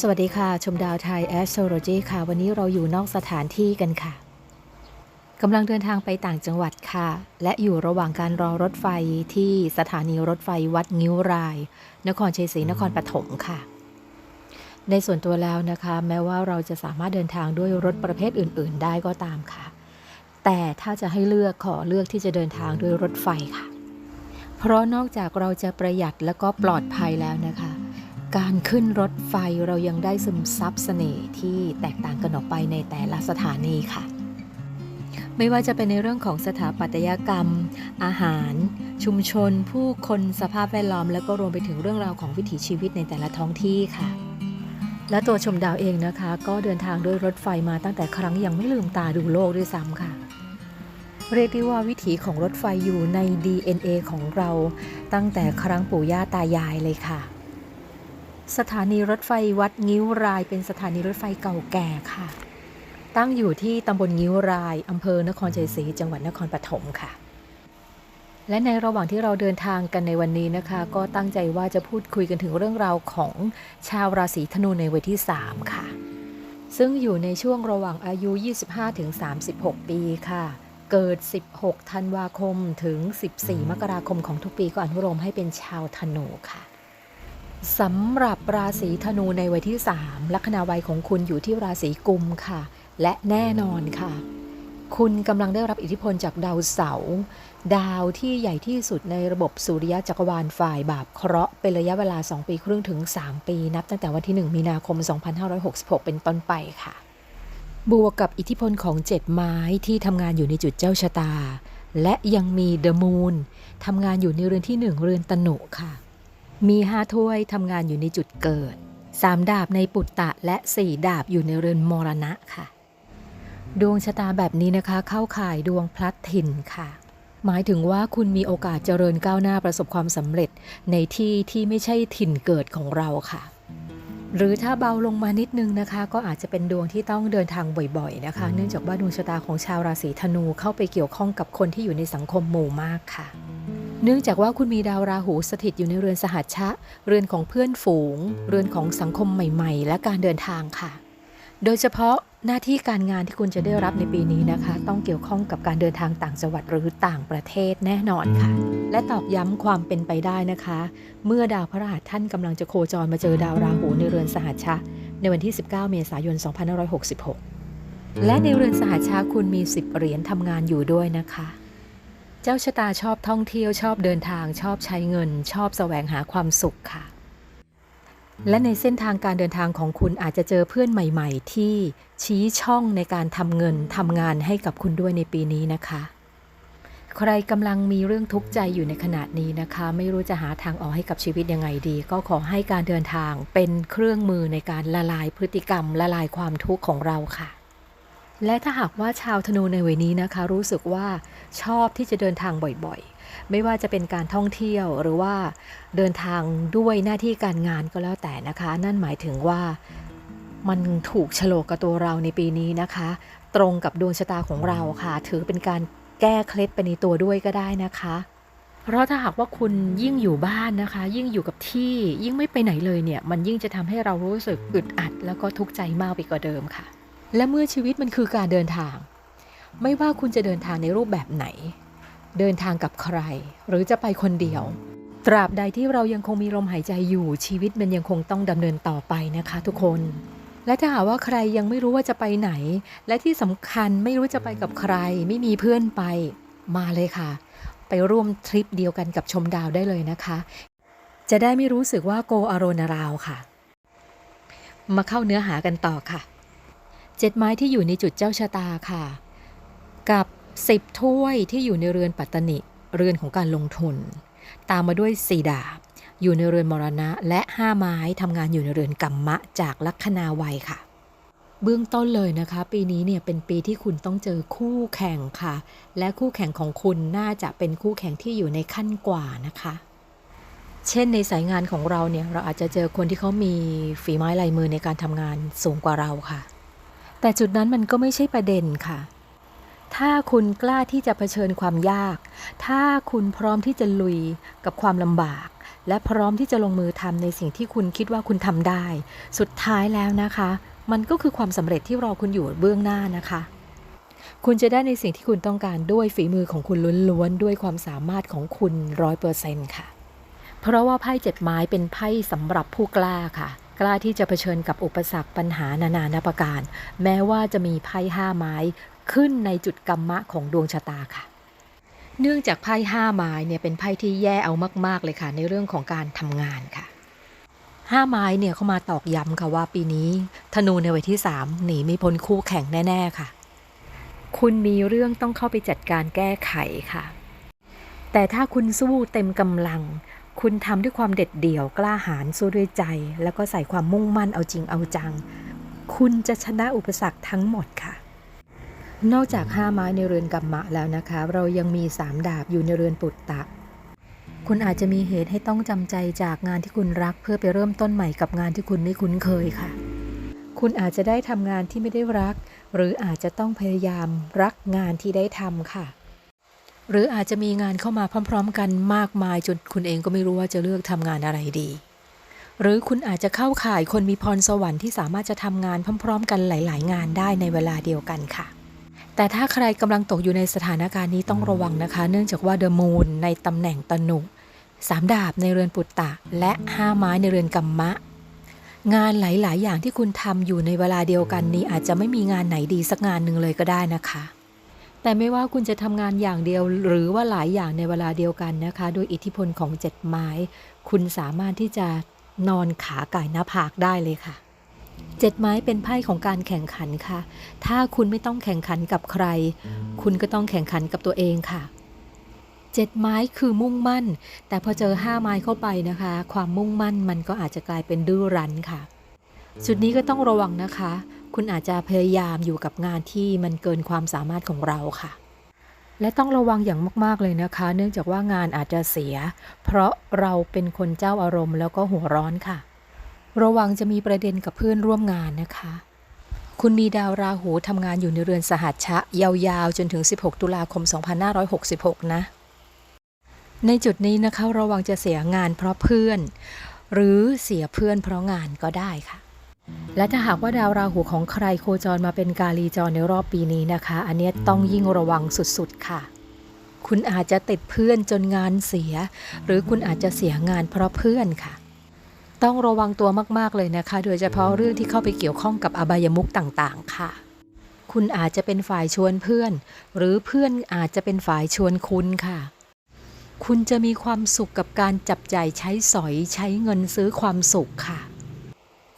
สวัสดีค่ะ ชมดาวไทยแอสโทรโลจีค่ะ วันนี้เราอยู่นอกสถานที่กันค่ะกำลังเดินทางไปต่างจังหวัดค่ะ และอยู่ระหว่างการรอรถไฟที่สถานีรถไฟวัดงิ้วราย นครชัยศรีนครปฐมค่ะ ในส่วนตัวแล้วนะคะ แม้ว่าเราจะสามารถเดินทางด้วยรถประเภทอื่น ๆ ได้ก็ตามค่ะ แต่ถ้าจะให้เลือกขอเลือกที่จะเดินทางด้วยรถไฟค่ะ เพราะนอกจากเราจะประหยัดและก็ปลอดภัยแล้วนะคะ การขึ้นรถไฟเรายังได้ซึมซับเสน่ห์ที่แตกต่างกันออกไปในแต่ละสถานีค่ะ ไม่ว่าจะเป็นในเรื่องของสถาปัตยกรรม อาหาร ชุมชน ผู้คนสภาพแวดล้อม แล้วก็รวมไปถึงเรื่องราวของวิถีชีวิตในแต่ละท้องที่ค่ะ และตัวชมดาวเองนะคะ ก็เดินทางด้วยรถไฟมาตั้งแต่ครั้งยังไม่ลืมตาดูโลกด้วยซ้ำค่ะเรียกได้ว่าวิถีของรถไฟอยู่ใน DNA ของเรา ตั้งแต่ครั้งปู่ย่าตายายเลยค่ะ สถานีรถไฟวัดงิ้วราย เป็นสถานีรถไฟเก่าแก่ค่ะ ตั้งอยู่ที่ตำบลงิ้วรายอำเภอนครชัยศรีจังหวัดนครปฐมค่ะ และในระหว่างที่เราเดินทางกันในวันนี้นะคะ ก็ตั้งใจว่าจะพูดคุยกันถึงเรื่องราวของชาวราศีธนูในวัยที่ 3 ค่ะ ซึ่งอยู่ในช่วงระหว่างอายุ 25-36 ปีค่ะเกิด 16 ธันวาคม ถึง 14 มกราคมของทุกปีก็อนุโลมให้เป็นชาวธนูค่ะ สำหรับราศีธนูในวัยที่ 3 ลัคนาวัยของคุณอยู่ที่ราศีกุมค่ะ และแน่นอนค่ะ คุณกำลังได้รับอิทธิพลจากดาวเสาร์ดาวที่ใหญ่ที่สุดในระบบสุริยะจักรวาลฝ่ายบาปเคราะห์เป็นระยะเวลา 2 ปีครึ่งถึง 3 ปี นับตั้งแต่วันที่ 1 มีนาคม 2566 เป็นต้นไปค่ะ บวกกับอิทธิพลของเจ็ดไม้ที่ทำงานอยู่ในจุดเจ้าชะตา และยังมีเดอะมูนทำงานอยู่ในเรือนที่หนึ่งเรือนตนุค่ะ มีห้าถ้วยทำงานอยู่ในจุดเกิดสามดาบในปุตตะและสี่ดาบอยู่ในเรือนมรณะค่ะ ดวงชะตาแบบนี้นะคะ เข้าข่ายดวงพลัดถิ่นค่ะ หมายถึงว่าคุณมีโอกาสเจริญก้าวหน้าประสบความสำเร็จในที่ที่ไม่ใช่ถิ่นเกิดของเราค่ะ หรือถ้าเบาลงมานิดนึงนะคะ ก็อาจจะเป็นดวงที่ต้องเดินทางบ่อยๆนะคะ เนื่องจากว่าดวงชะตาของชาวราศีธนูเข้าไปเกี่ยวข้องกับคนที่อยู่ในสังคมหมู่มากค่ะ เนื่องจากว่าคุณมีดาวราหูสถิตอยู่ในเรือนสหัชชะ เรือนของเพื่อนฝูง เรือนของสังคมใหม่ ๆ และการเดินทางค่ะ โดยเฉพาะหน้าที่การงานที่คุณจะได้รับในปีนี้นะคะ ต้องเกี่ยวข้องกับการเดินทางต่างจังหวัดหรือต่างประเทศแน่นอนค่ะ และตอกย้ำความเป็นไปได้นะคะ เมื่อดาวพระรหัสท่านกำลังจะโคจรมาเจอดาวราหูในเรือนสหัชชะ ในวันที่ 19 เมษายน 2566 และในเรือนสหัชชะคุณมี 10 เหรียญทำงานอยู่ด้วยนะคะ เจ้าชะตาชอบท่องเที่ยวชอบเดินทางชอบใช้เงิน ชอบแสวงหาความสุขค่ะ และในเส้นทางการเดินทางของคุณอาจจะเจอเพื่อนใหม่ ๆ ที่ชี้ช่องในการทำเงินทำงานให้กับคุณด้วยในปีนี้นะคะ ใครกำลังมีเรื่องทุกข์ใจอยู่ในขณะนี้นะคะ ไม่รู้จะหาทางออกให้กับชีวิตยังไงดี ก็ขอให้การเดินทางเป็นเครื่องมือในการละลายพฤติกรรม ละลายความทุกข์ของเราค่ะ และถ้าหากว่าชาวธนูในวัยนี้นะคะ รู้สึกว่าชอบที่จะเดินทางบ่อยๆ ไม่ว่าจะเป็นการท่องเที่ยวหรือว่าเดินทางด้วยหน้าที่การงานก็แล้วแต่นะคะ นั่นหมายถึงว่ามันถูกโฉลกกับตัวเราในปีนี้นะคะ ตรงกับดวงชะตาของเราค่ะ ถือเป็นการแก้เคล็ดไปในตัวด้วยก็ได้นะคะเพราะถ้าหากว่าคุณยิ่งอยู่บ้านนะคะ ยิ่งอยู่กับที่ยิ่งไม่ไปไหนเลยเนี่ย มันยิ่งจะทำให้เรารู้สึกอึดอัด แล้วก็ทุกข์ใจมากไปกว่าเดิมค่ะ และเมื่อชีวิตมันคือการเดินทาง ไม่ว่าคุณจะเดินทางในรูปแบบไหน เดินทางกับใคร หรือจะไปคนเดียว ตราบใดที่เรายังคงมีลมหายใจอยู่ชีวิตมันยังคงต้องดำเนินต่อไปนะคะทุกคน และถ้าหากว่าใครยังไม่รู้ว่าจะไปไหน และที่สำคัญไม่รู้จะไปกับใคร ไม่มีเพื่อนไปมาเลยค่ะ ไปร่วมทริปเดียวกันกับชมดาวได้เลยนะคะ จะได้ไม่รู้สึกว่าโกอโรนาราวค่ะ มาเข้าเนื้อหากันต่อค่ะ เจ็ดไม้ที่อยู่ในจุดเจ้าชะตาค่ะ กับสิบถ้วยที่อยู่ในเรือนปัตตนิเรือนของการลงทุน ตามมาด้วยสี่ดาบ อยู่ในเรือนมรณะ และห้าไม้ทำงานอยู่ในเรือนกัมมะจากลัคนาวัยค่ะ เบื้องต้นเลยนะคะ ปีนี้เนี่ยเป็นปีที่คุณต้องเจอคู่แข่งค่ะ และคู่แข่งของคุณน่าจะเป็นคู่แข่งที่อยู่ในขั้นกว่านะคะเช่นในสายงานของเราเนี่ย เราอาจจะเจอคนที่เขามีฝีไม้ลายมือในการทำงานสูงกว่าเราค่ะ แต่จุดนั้นมันก็ไม่ใช่ประเด็นค่ะ ถ้าคุณกล้าที่จะเผชิญความยาก ถ้าคุณพร้อมที่จะลุยกับความลำบาก และพร้อมที่จะลงมือทำในสิ่งที่คุณคิดว่าคุณทำได้ สุดท้ายแล้วนะคะ มันก็คือความสำเร็จที่รอคุณอยู่เบื้องหน้านะคะคุณจะได้ในสิ่งที่คุณต้องการด้วยฝีมือของคุณล้วนๆด้วยความสามารถของคุณร้อยเปอร์เซ็นต์ค่ะ เพราะว่าไพ่เจ็ดไม้เป็นไพ่สำหรับผู้กล้าค่ะ กล้าที่จะเผชิญกับอุปสรรคปัญหานานานาประการ แม้ว่าจะมีไพ่ห้าไม้ขึ้นในจุดกรรมะของดวงชะตาค่ะ เนื่องจากไพ่ห้าไม้เนี่ยเป็นไพ่ที่แย่เอามาก ๆ เลยค่ะ ในเรื่องของการทำงานค่ะห้าไม้เนี่ยเขามาตอกย้ำค่ะว่าปีนี้ ธนูในวัยที่สามหนีไม่พ้นคู่แข่งแน่ ๆ ค่ะ คุณมีเรื่องต้องเข้าไปจัดการแก้ไขค่ะ แต่ถ้าคุณสู้เต็มกำลัง คุณทำด้วยความเด็ดเดี่ยวกล้าหาญสู้ด้วยใจ แล้วก็ใส่ความมุ่งมั่นเอาจริงเอาจัง คุณจะชนะอุปสรรคทั้งหมดค่ะ นอกจากห้าไม้ในเรือนกรรมะแล้วนะคะ เรายังมีสามดาบอยู่ในเรือนปุตตะ คุณอาจจะมีเหตุให้ต้องจำใจจากงานที่คุณรัก เพื่อไปเริ่มต้นใหม่กับงานที่คุณไม่คุ้นเคยค่ะ คุณอาจจะได้ทำงานที่ไม่ได้รัก หรืออาจจะต้องพยายามรักงานที่ได้ทำค่ะ หรืออาจจะมีงานเข้ามาพร้อม ๆ กันมากมายจนคุณเองก็ไม่รู้ว่าจะเลือกทำงานอะไรดี หรือคุณอาจจะเข้าข่ายคนมีพรสวรรค์ที่สามารถจะทำงานพร้อม ๆ กันหลาย ๆ งานได้ในเวลาเดียวกันค่ะ แต่ถ้าใครกำลังตกอยู่ในสถานการณ์นี้ต้องระวังนะคะ เนื่องจากว่าเดอะมูนในตำแหน่งตนุสามดาบในเรือนปุตตะ และห้าไม้ในเรือนกัมมะ งานหลาย ๆ อย่างที่คุณทำอยู่ในเวลาเดียวกันนี้อาจจะไม่มีงานไหนดีสักงานหนึ่งเลยก็ได้นะคะ แต่ไม่ว่าคุณจะทำงานอย่างเดียวหรือว่าหลายอย่างในเวลาเดียวกันนะคะ โดยอิทธิพลของเจ็ดไม้ คุณสามารถที่จะนอนขาไก่หน้าผากได้เลยค่ะเจ็ดไม้เป็นไพ่ของการแข่งขันค่ะ ถ้าคุณไม่ต้องแข่งขันกับใคร คุณก็ต้องแข่งขันกับตัวเองค่ะเจ็ดไม้คือมุ่งมั่น แต่พอเจอห้าไม้เข้าไปนะคะ ความมุ่งมั่นมันก็อาจจะกลายเป็นดื้อรั้นค่ะ จุดนี้ก็ต้องระวังนะคะ คุณอาจจะพยายามอยู่กับงานที่มันเกินความสามารถของเราค่ะ และต้องระวังอย่างมากๆเลยนะคะ เนื่องจากว่างานอาจจะเสีย เพราะเราเป็นคนเจ้าอารมณ์แล้วก็หัวร้อนค่ะ ระวังจะมีประเด็นกับเพื่อนร่วมงานนะคะ คุณมีดาวราหูทำงานอยู่ในเรือนสหัชชะ ยาวๆ จนถึง 16 ตุลาคม 2566 นะ ในจุดนี้นะคะระวังจะเสียงานเพราะเพื่อน หรือเสียเพื่อนเพราะงานก็ได้ค่ะ และถ้าหากว่าดาวราหูของใครโคจรมาเป็นกาลีจรในรอบปีนี้นะคะ อันนี้ต้องยิ่งระวังสุดๆค่ะ คุณอาจจะติดเพื่อนจนงานเสีย หรือคุณอาจจะเสียงานเพราะเพื่อนค่ะ ต้องระวังตัวมากๆเลยนะคะ โดยเฉพาะเรื่องที่เข้าไปเกี่ยวข้องกับอบายมุขต่างๆ ค่ะ คุณอาจจะเป็นฝ่ายชวนเพื่อน หรือเพื่อนอาจจะเป็นฝ่ายชวนคุณค่ะคุณจะมีความสุขกับการจับใจ่ายใช้สอยใช้เงินซื้อความสุขค่ะ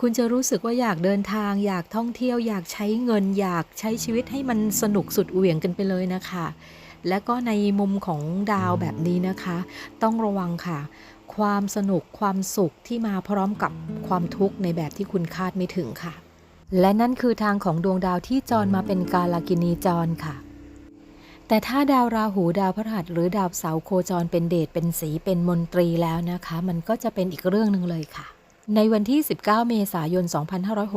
คุณจะรู้สึกว่าอยากเดินทาง อยากท่องเที่ยว อยากใช้เงิน อยากใช้ชีวิตให้มันสนุกสุดเหวี่ยงกันไปเลยนะคะ และก็ในมุมของดาวแบบนี้นะคะ ต้องระวังค่ะ ความสนุกความสุขที่มาพร้อมกับความทุกข์ในแบบที่คุณคาดไม่ถึงค่ะ และนั่นคือทางของดวงดาวที่จรมาเป็นกาลากินีจรค่ะ แต่ถ้าดาวราหูดาวพฤหัสหรือดาวเสาร์โคจรเป็นเดชเป็นสีเป็นมนตรีแล้วนะคะ มันก็จะเป็นอีกเรื่องหนึ่งเลยค่ะ ในวันที่ 19 เมษายน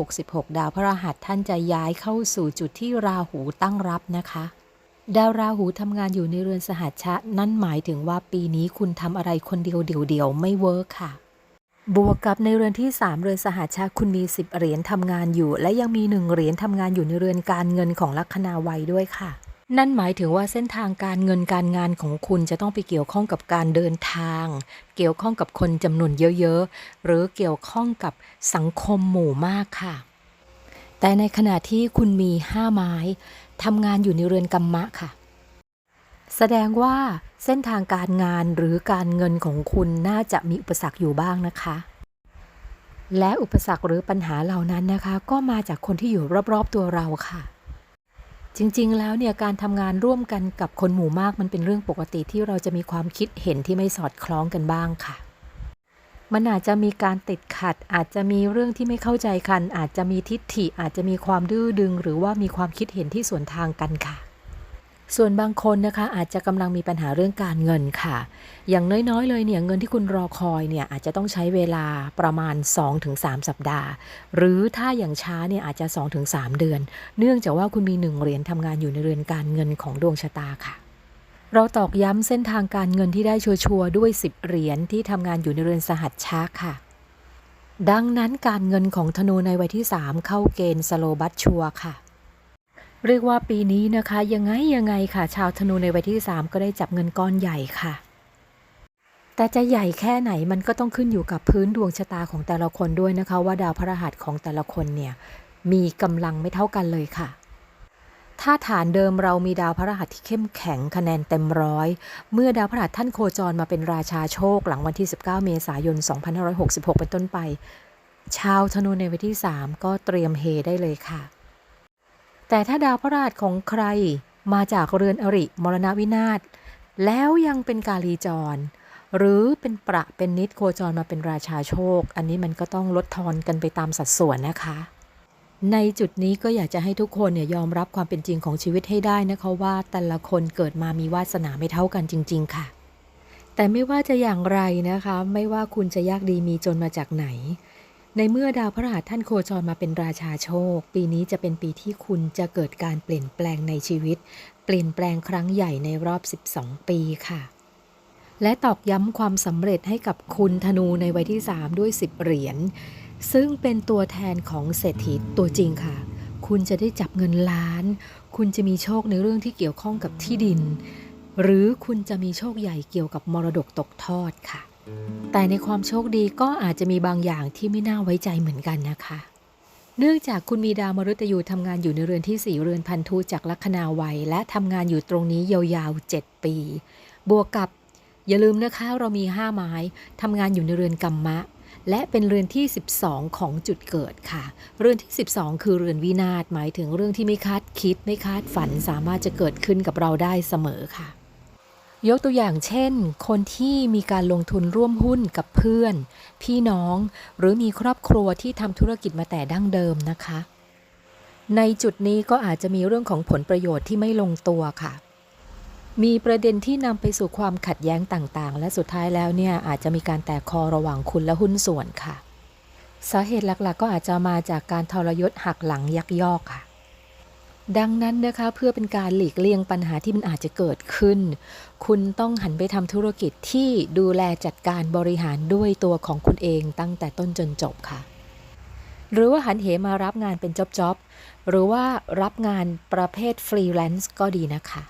2566 ดาวพฤหัสท่านจะย้ายเข้าสู่จุดที่ราหูตั้งรับนะคะ ดาวราหูทำงานอยู่ในเรือนสหัชชะ นั่นหมายถึงว่าปีนี้คุณทำอะไรคนเดียวเดียวๆไม่เวิร์คค่ะ บวกกับในเรือนที่ 3 เรือนสหัชชะคุณมี 10 เหรียญทำงานอยู่ และยังมี 1 เหรียญทำงานอยู่ในเรือนการเงินของลัคนาวัยด้วยค่ะ นั่นหมายถึงว่าเส้นทางการเงินการงานของคุณจะต้องไปเกี่ยวข้องกับการเดินทาง เกี่ยวข้องกับคนจำนวนเยอะๆ หรือเกี่ยวข้องกับสังคมหมู่มากค่ะ แต่ในขณะที่คุณมี5ไม้ทำงานอยู่ในเรือนกรรมะค่ะ แสดงว่าเส้นทางการงานหรือการเงินของคุณน่าจะมีอุปสรรคอยู่บ้างนะคะ และอุปสรรคหรือปัญหาเหล่านั้นนะคะ ก็มาจากคนที่อยู่รอบๆตัวเราค่ะ จริง ๆ แล้วเนี่ยการทำงานร่วมกันกับคนหมู่มากมันเป็นเรื่องปกติที่เราจะมีความคิดเห็นที่ไม่สอดคล้องกันบ้างค่ะ มันอาจจะมีการติดขัด อาจจะมีเรื่องที่ไม่เข้าใจกัน อาจจะมีทิฏฐิอาจจะมีความดื้อดึง หรือว่ามีความคิดเห็นที่สวนทางกันค่ะ ส่วนบางคนนะคะอาจจะกำลังมีปัญหาเรื่องการเงินค่ะ อย่างน้อยๆ เลยเนี่ยเงินที่คุณรอคอยเนี่ยอาจจะต้องใช้เวลาประมาณ 2-3 สัปดาห์ หรือถ้าอย่างช้าเนี่ยอาจจะ 2-3 เดือน เนื่องจากว่าคุณมีหนึ่งเหรียญทำงานอยู่ในเรือนการเงินของดวงชะตาค่ะเราตอกย้ำเส้นทางการเงินที่ได้ชัวร์ๆด้วย 10 เหรียญที่ทำงานอยู่ในเรือนสหัสช้าค่ะ ดังนั้นการเงินของธนูในวัยที่ 3 เข้าเกณฑ์สโลบัตชัวค่ะ เรียกว่าปีนี้นะคะ ยังไงยังไงค่ะ ชาวธนูในวัยที่ 3 ก็ได้จับเงินก้อนใหญ่ค่ะ แต่จะใหญ่แค่ไหนมันก็ต้องขึ้นอยู่กับพื้นดวงชะตาของแต่ละคนด้วยนะคะ ว่าดาวพฤหัสของแต่ละคนเนี่ยมีกำลังไม่เท่ากันเลยค่ะ ถ้าฐานเดิมเรามีดาวพฤหัสที่เข้มแข็งคะแนนเต็มร้อย เมื่อดาวพฤหัสท่านโคจรมาเป็นราชาโชค หลังวันที่ 19 เมษายน 2566 เป็นต้นไป ชาวธนูในวันที่ 3 ก็เตรียมเฮได้เลยค่ะ แต่ถ้าดาวพฤหัสของใครมาจากเรือนอริมรณวินาศ แล้วยังเป็นกาลีจร หรือเป็นประเป็นนิดโคจรมาเป็นราชาโชค อันนี้มันก็ต้องลดทอนกันไปตามสัดส่วนนะคะ ในจุดนี้ก็อยากจะให้ทุกคนเนี่ยยอมรับความเป็นจริงของชีวิตให้ได้นะคะว่าแต่ละคนเกิดมามีวาสนาไม่เท่ากันจริง ๆ ค่ะ แต่ไม่ว่าจะอย่างไรนะคะ ไม่ว่าคุณจะยากดีมีจนมาจากไหน ในเมื่อดาวพฤหัสท่านโคจรมาเป็นราชาโชค ปีนี้จะเป็นปีที่คุณจะเกิดการเปลี่ยนแปลงในชีวิต เปลี่ยนแปลงครั้งใหญ่ในรอบ 12 ปีค่ะ และตอกย้ำความสำเร็จให้กับคุณธนูในวัยที่ 3 ด้วย 10 เหรียญ ซึ่งเป็นตัวแทนของเศรษฐีตัวจริงค่ะ คุณจะได้จับเงินล้าน คุณจะมีโชคในเรื่องที่เกี่ยวข้องกับที่ดิน หรือคุณจะมีโชคใหญ่เกี่ยวกับมรดกตกทอดค่ะ แต่ในความโชคดีก็อาจจะมีบางอย่างที่ไม่น่าไว้ใจเหมือนกันนะคะ เนื่องจากคุณมีดาวมฤตยูทำงานอยู่ในเรือนที่4เรือนพันธุจากลัคนาวัย และทำงานอยู่ตรงนี้ยาวๆ 7 ปี บวกกับอย่าลืมนะคะเรามี 5 ไม้ทำงานอยู่ในเรือนกัมมะ และเป็นเรือนที่ 12 ของจุดเกิดค่ะ เรือนที่ 12 คือเรือนวินาศหมายถึงเรื่องที่ไม่คาดคิดไม่คาดฝันสามารถจะเกิดขึ้นกับเราได้เสมอค่ะ ยกตัวอย่างเช่น คนที่มีการลงทุนร่วมหุ้นกับเพื่อน พี่น้อง หรือมีครอบครัวที่ทำธุรกิจมาแต่ดั้งเดิมนะคะ ในจุดนี้ก็อาจจะมีเรื่องของผลประโยชน์ที่ไม่ลงตัวค่ะ มีประเด็นที่นำไปสู่ความขัดแย้งต่างๆ และสุดท้ายแล้วเนี่ยอาจจะมีการแตกคอระหว่างคุณและหุ้นส่วนค่ะ สาเหตุหลักๆ ก็อาจจะมาจากการทรยศหักหลังยักยอกค่ะ ดังนั้นนะคะเพื่อเป็นการหลีกเลี่ยงปัญหาที่มันอาจจะเกิดขึ้น คุณต้องหันไปทำธุรกิจที่ดูแลจัดการบริหารด้วยตัวของคุณเองตั้งแต่ต้นจนจบค่ะ หรือว่าหันเหมารับงานเป็นจ็อบๆหรือว่ารับงานประเภทฟรีแลนซ์ก็ดีนะคะ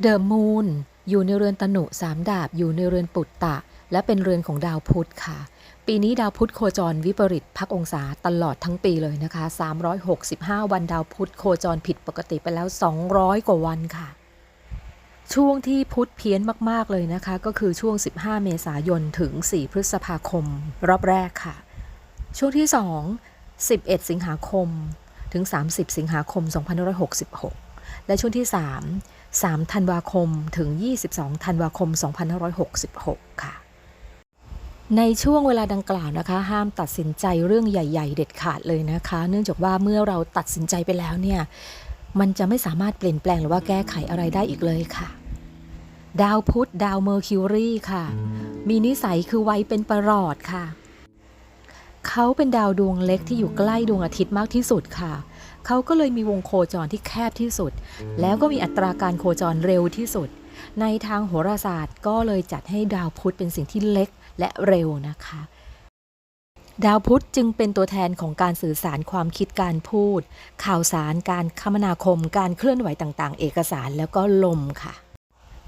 เดอะมูนอยู่ในเรือนตนุสามดาบอยู่ในเรือนปุตตะ และเป็นเรือนของดาวพุธค่ะ ปีนี้ดาวพุธโคจรวิปริตพักองศาตลอดทั้งปีเลยนะคะ 365 วันดาวพุธโคจรผิดปกติไปแล้ว 200 กว่าวันค่ะ ช่วงที่พุธเพี้ยนมาก ๆ เลยนะคะ ก็คือช่วง 15 เมษายนถึง 4 พฤษภาคม รอบแรกค่ะ ช่วงที่ 2 11 สิงหาคมถึง 30 สิงหาคม 2566 และช่วงที่ 3 3 ธันวาคมถึง 22 ธันวาคม 2566 ค่ะ ในช่วงเวลาดังกล่าวนะคะ ห้ามตัดสินใจเรื่องใหญ่ ๆ เด็ดขาดเลยนะคะ เนื่องจากว่าเมื่อเราตัดสินใจไปแล้วเนี่ยมันจะไม่สามารถเปลี่ยนแปลงหรือว่าแก้ไขอะไรได้อีกเลยค่ะ ดาวพุธดาวเมอร์คิวรีค่ะ มีนิสัยคือไวเป็นประหลอดค่ะ เขาเป็นดาวดวงเล็กที่อยู่ใกล้ดวงอาทิตย์มากที่สุดค่ะ เขาก็เลยมีวงโคจรที่แคบที่สุด แล้วก็มีอัตราการโคจรเร็วที่สุด ในทางโหราศาสตร์ก็เลยจัดให้ดาวพุธเป็นสิ่งที่เล็ก และเร็วนะคะ ดาวพุธจึงเป็นตัวแทนของการสื่อสารความคิดการพูด ข่าวสารการคมนาคม การเคลื่อนไหวต่างๆ เอกสารแล้วก็ลมค่ะ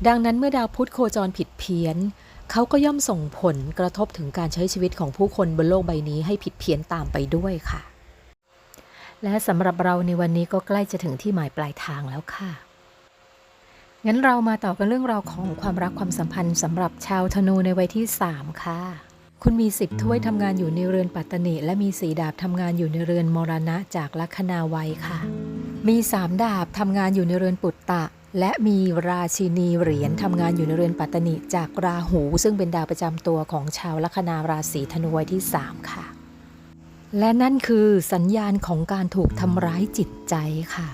ดังนั้นเมื่อดาวพุธโคจรผิดเพี้ยนเขาก็ย่อมส่งผลกระทบถึงการใช้ชีวิตของผู้คนบนโลกใบนี้ให้ผิดเพี้ยนตามไปด้วยค่ะ และสำหรับเราในวันนี้ก็ใกล้จะถึงที่หมายปลายทางแล้วค่ะ งั้นเรามาต่อกันเรื่องราวของความรักความสัมพันธ์สำหรับชาวธนูในวัยที่ 3 ค่ะ คุณมีสิบถ้วยทำงานอยู่ในเรือนปัตตนิและมีสีดาบทำงานอยู่ในเรือนมรณะจากลัคนาวัยค่ะ มีสามดาบทำงานอยู่ในเรือนปุตตะ และมีราชินีเหรียญทำงานอยู่ในเรือนปัตตนิจากราหู ซึ่งเป็นดาวประจำตัวของชาวลัคนาราศีธนูวัยที่ 3 ค่ะ และนั่นคือสัญญาณของการถูกทำร้ายจิตใจค่ะ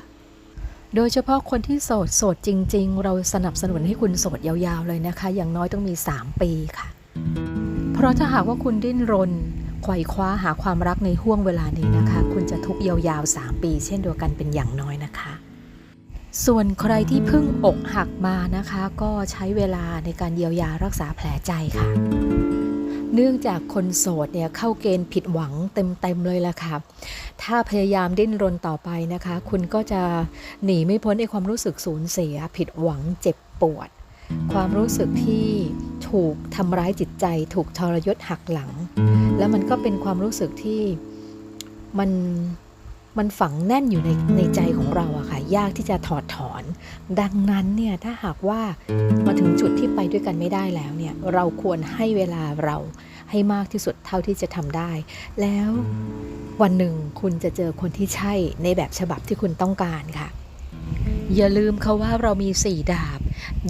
โดยเฉพาะคนที่โสดโสดจริง ๆ เราสนับสนุนให้คุณโสดยาวๆเลยนะคะ อย่างน้อยต้องมี 3 ปีค่ะ เพราะถ้าหากว่าคุณดิ้นรนไขว่คว้าหาความรักในห่วงเวลานี้นะคะ คุณจะทุกข์ยาวๆ 3 ปี เช่นเดียวกันเป็นอย่างน้อยนะคะ ส่วนใครที่เพิ่งอกหักมานะคะ ก็ใช้เวลาในการเยียวยารักษาแผลใจค่ะ เนื่องจากคนโสดเนี่ยเข้าเกณฑ์ผิดหวังเต็มๆเลยล่ะค่ะ ถ้าพยายามดิ้นรนต่อไปนะคะ คุณก็จะหนีไม่พ้นไอ้ความรู้สึกสูญเสีย ผิดหวังเจ็บปวด ความรู้สึกที่ถูกทำร้ายจิตใจ ถูกทรยศหักหลัง แล้วมันก็เป็นความรู้สึกที่มัน มันฝังแน่นอยู่ในในใจของเราอะค่ะ ยากที่จะถอดถอน ดังนั้นเนี่ยถ้าหากว่ามาถึงจุดที่ไปด้วยกันไม่ได้แล้วเนี่ยเราควรให้เวลาเราให้มากที่สุดเท่าที่จะทำได้ แล้ววันหนึ่งคุณจะเจอคนที่ใช่ในแบบฉบับที่คุณต้องการค่ะ อย่าลืมเขาว่าเรามีสี่ดาบ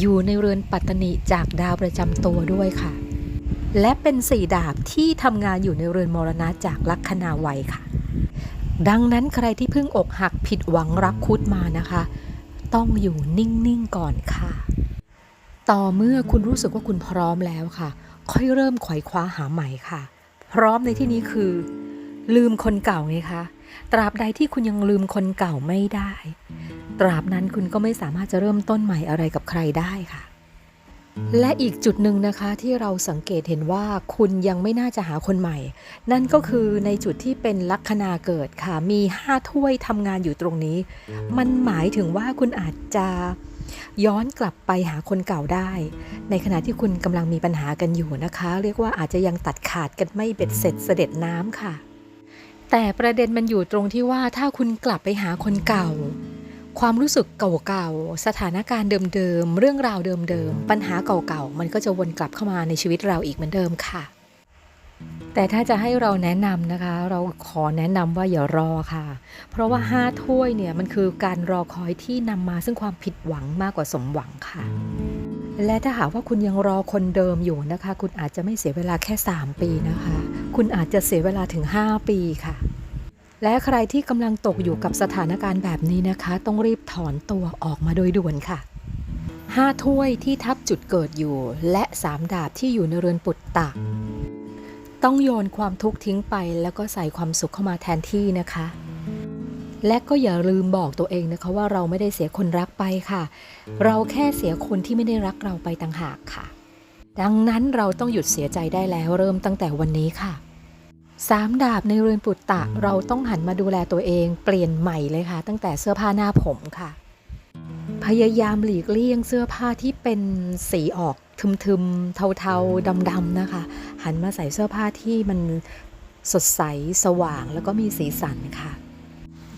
อยู่ในเรือนปัตตนิจากดาวประจำตัวด้วยค่ะ และเป็นสี่ดาบที่ทำงานอยู่ในเรือนมรณะจากลัคนาวัยค่ะ ดังนั้นใครที่เพิ่งอกหักผิดหวังรักคุดมานะคะ ต้องอยู่นิ่ง ๆ ก่อนค่ะ ต่อเมื่อคุณรู้สึกว่าคุณพร้อมแล้วค่ะ ค่อยเริ่มไขว่คว้าหาใหม่ค่ะ พร้อมในที่นี้คือ ลืมคนเก่าไงคะตราบใดที่คุณยังลืมคนเก่าไม่ได้ ตราบนั้นคุณก็ไม่สามารถจะเริ่มต้นใหม่อะไรกับใครได้ค่ะ และอีกจุดหนึ่งนะคะที่เราสังเกตเห็นว่าคุณยังไม่น่าจะหาคนใหม่ นั่นก็คือในจุดที่เป็นลัคนาเกิดค่ะ มีห้าถ้วยทำงานอยู่ตรงนี้ มันหมายถึงว่าคุณอาจจะย้อนกลับไปหาคนเก่าได้ ในขณะที่คุณกำลังมีปัญหากันอยู่นะคะ เรียกว่าอาจจะยังตัดขาดกันไม่เบ็ดเสร็จเสด็จน้ำค่ะ แต่ประเด็นมันอยู่ตรงที่ว่าถ้าคุณกลับไปหาคนเก่า ความรู้สึกเก่าๆ สถานการณ์เดิมๆ เรื่องราวเดิมๆ ปัญหาเก่าๆ มันก็จะวนกลับเข้ามาในชีวิตเราอีกเหมือนเดิมค่ะ แต่ถ้าจะให้เราแนะนำนะคะ เราขอแนะนำว่าอย่ารอค่ะ เพราะว่าห้าถ้วยเนี่ยมันคือการรอคอยที่นำมาซึ่งความผิดหวังมากกว่าสมหวังค่ะ และถ้าหากว่าคุณยังรอคนเดิมอยู่นะคะ คุณอาจจะไม่เสียเวลาแค่ 3 ปีนะคะ คุณอาจจะเสียเวลาถึง 5 ปีค่ะ และใครที่กำลังตกอยู่กับสถานการณ์แบบนี้นะคะ ต้องรีบถอนตัวออกมาโดยด่วนค่ะห้าถ้วยที่ทับจุดเกิดอยู่ และสามดาบที่อยู่ในเรือนปุตตะ ต้องโยนความทุกข์ทิ้งไป แล้วก็ใส่ความสุขเข้ามาแทนที่นะคะ และก็อย่าลืมบอกตัวเองนะคะว่าเราไม่ได้เสียคนรักไปค่ะ เราแค่เสียคนที่ไม่ได้รักเราไปต่างหากค่ะ ดังนั้นเราต้องหยุดเสียใจได้แล้วเริ่มตั้งแต่วันนี้ค่ะ สามดาบในเรือนปุตตะเราต้องหันมาดูแลตัวเองเปลี่ยนใหม่เลยค่ะ ตั้งแต่เสื้อผ้าหน้าผมค่ะ พยายามหลีกเลี่ยงเสื้อผ้าที่เป็นสีออกทึมๆ เทาๆดำๆนะคะ หันมาใส่เสื้อผ้าที่มันสดใสสว่างแล้วก็มีสีสันค่ะ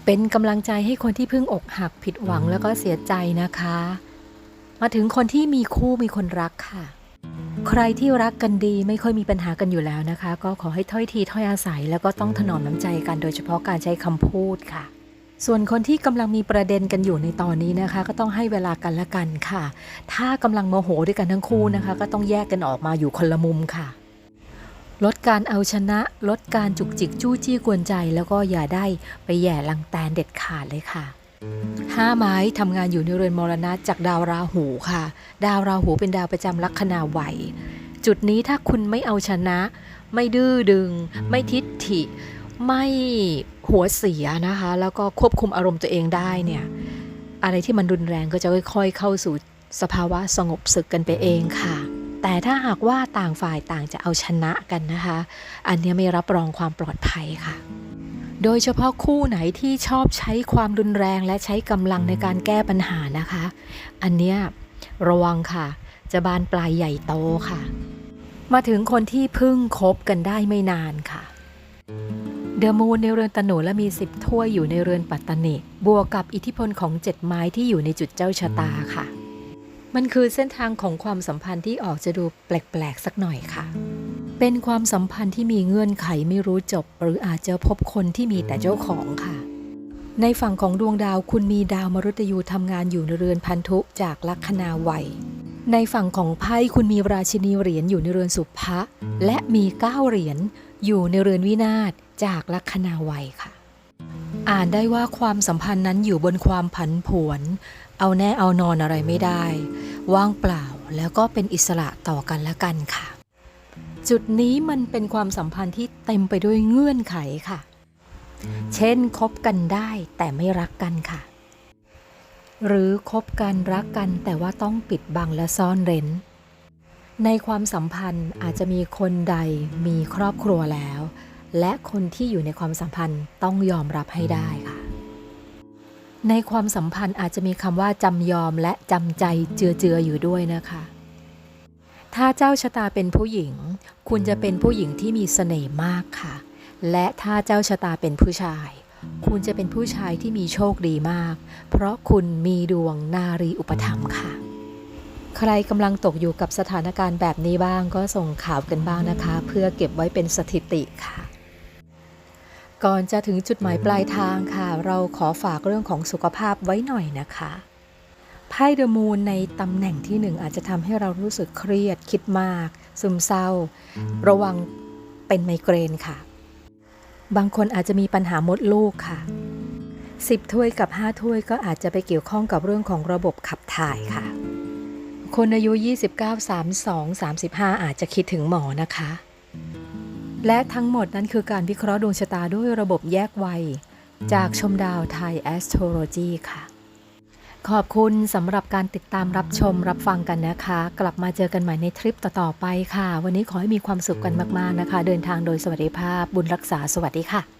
เป็นกำลังใจให้คนที่เพิ่งอกหักผิดหวังแล้วก็เสียใจนะคะ มาถึงคนที่มีคู่มีคนรักค่ะ ใครที่รักกันดีไม่ค่อยมีปัญหากันอยู่แล้วนะคะ ก็ขอให้ถ้อยทีถ้อยอาศัย แล้วก็ต้องถนอมน้ำใจกันโดยเฉพาะการใช้คำพูดค่ะ ส่วนคนที่กำลังมีประเด็นกันอยู่ในตอนนี้นะคะ ก็ต้องให้เวลากันละกันค่ะ ถ้ากำลังโมโหด้วยกันทั้งคู่นะคะ ก็ต้องแยกกันออกมาอยู่คนละมุมค่ะ ลดการเอาชนะ ลดการจุกจิกจู้จี้กวนใจ แล้วก็อย่าได้ไปแย่ลังแตนเด็ดขาดเลยค่ะ ห้าไม้ทำงานอยู่ในเรือนมรณะจากดาวราหูค่ะ ดาวราหูเป็นดาวประจำลัคนาวัยจุดนี้ถ้าคุณไม่เอาชนะ ไม่ดื้อดึง ไม่ทิฏฐิ ไม่หัวเสียนะคะ แล้วก็ควบคุมอารมณ์ตัวเองได้เนี่ย อะไรที่มันรุนแรงก็จะค่อยๆ เข้าสู่สภาวะสงบศึกกันไปเองค่ะ แต่ถ้าหากว่าต่างฝ่ายต่างจะเอาชนะกันนะคะ อันนี้ไม่รับรองความปลอดภัยค่ะ โดยเฉพาะคู่ไหนที่ชอบใช้ความรุนแรงและใช้กำลังในการแก้ปัญหานะคะ อันเนี้ยระวังค่ะ จะบานปลายใหญ่โตค่ะ มาถึงคนที่เพึ่งคบกันได้ไม่นานค่ะเดอะมูนในเรือนตโหนและมีสิบถ้วยอยู่ในเรือนปัตตนิบวกกับอิทธิพลของเจ็ดไม้ที่อยู่ในจุดเจ้าชะตาค่ะ มันคือเส้นทางของความสัมพันธ์ที่ออกจะดูแปลกๆสักหน่อยค่ะ เป็นความสัมพันธ์ที่มีเงื่อนไขไม่รู้จบ หรืออาจจะพบคนที่มีแต่เจ้าของค่ะ ในฝั่งของดวงดาวคุณมีดาวมฤตยูทำงานอยู่ในเรือนพันธุจากลัคนาวัย ในฝั่งของไพ่คุณมีราชินีเหรียญอยู่ในเรือนสุภะและมีเก้าเหรียญอยู่ในเรือนวินาศจากลัคนาวัยค่ะ อ่านได้ว่าความสัมพันธ์นั้นอยู่บนความผันผวน เอาแน่เอานอนอะไรไม่ได้ ว่างเปล่าแล้วก็เป็นอิสระต่อกันและกันค่ะ จุดนี้มันเป็นความสัมพันธ์ที่เต็มไปด้วยเงื่อนไขค่ะ เช่นคบกันได้แต่ไม่รักกันค่ะ หรือคบกันรักกันแต่ว่าต้องปิดบังและซ่อนเร้น ในความสัมพันธ์อาจจะมีคนใดมีครอบครัวแล้ว และคนที่อยู่ในความสัมพันธ์ต้องยอมรับให้ได้ค่ะ ในความสัมพันธ์อาจจะมีคำว่าจำยอมและจำใจเจือๆอยู่ด้วยนะคะ ถ้าเจ้าชะตาเป็นผู้หญิง คุณจะเป็นผู้หญิงที่มีเสน่ห์มากค่ะ และถ้าเจ้าชะตาเป็นผู้ชาย คุณจะเป็นผู้ชายที่มีโชคดีมาก เพราะคุณมีดวงนารีอุปถัมภ์ค่ะ ใครกำลังตกอยู่กับสถานการณ์แบบนี้บ้างก็ส่งข่าวกันบ้างนะคะ เพื่อเก็บไว้เป็นสถิติค่ะก่อนจะถึงจุดหมายปลายทางค่ะ เราขอฝากเรื่องของสุขภาพไว้หน่อยนะคะ ไพ่เดอะมูนในตำแหน่งที่หนึ่งอาจจะทำให้เรารู้สึกเครียดคิดมาก ซึมเศร้า ระวังเป็นไมเกรนค่ะ บางคนอาจจะมีปัญหามดลูกค่ะ 10 ถ้วยกับ 5 ถ้วยก็อาจจะไปเกี่ยวข้องกับเรื่องของระบบขับถ่ายค่ะ คนอายุ 29 32 35 อาจจะคิดถึงหมอนะคะ และทั้งหมดนั้นคือการวิเคราะห์ดวงชะตาด้วยระบบแยกวัย จากชมดาวไทยแอสโทรโลจีค่ะ ขอบคุณสำหรับการติดตามรับชมรับฟังกันนะคะ กลับมาเจอกันใหม่ในทริปต่อๆไปค่ะ วันนี้ขอให้มีความสุขกันมากๆนะคะ เดินทางโดยสวัสดิภาพบุญรักษาสวัสดีค่ะ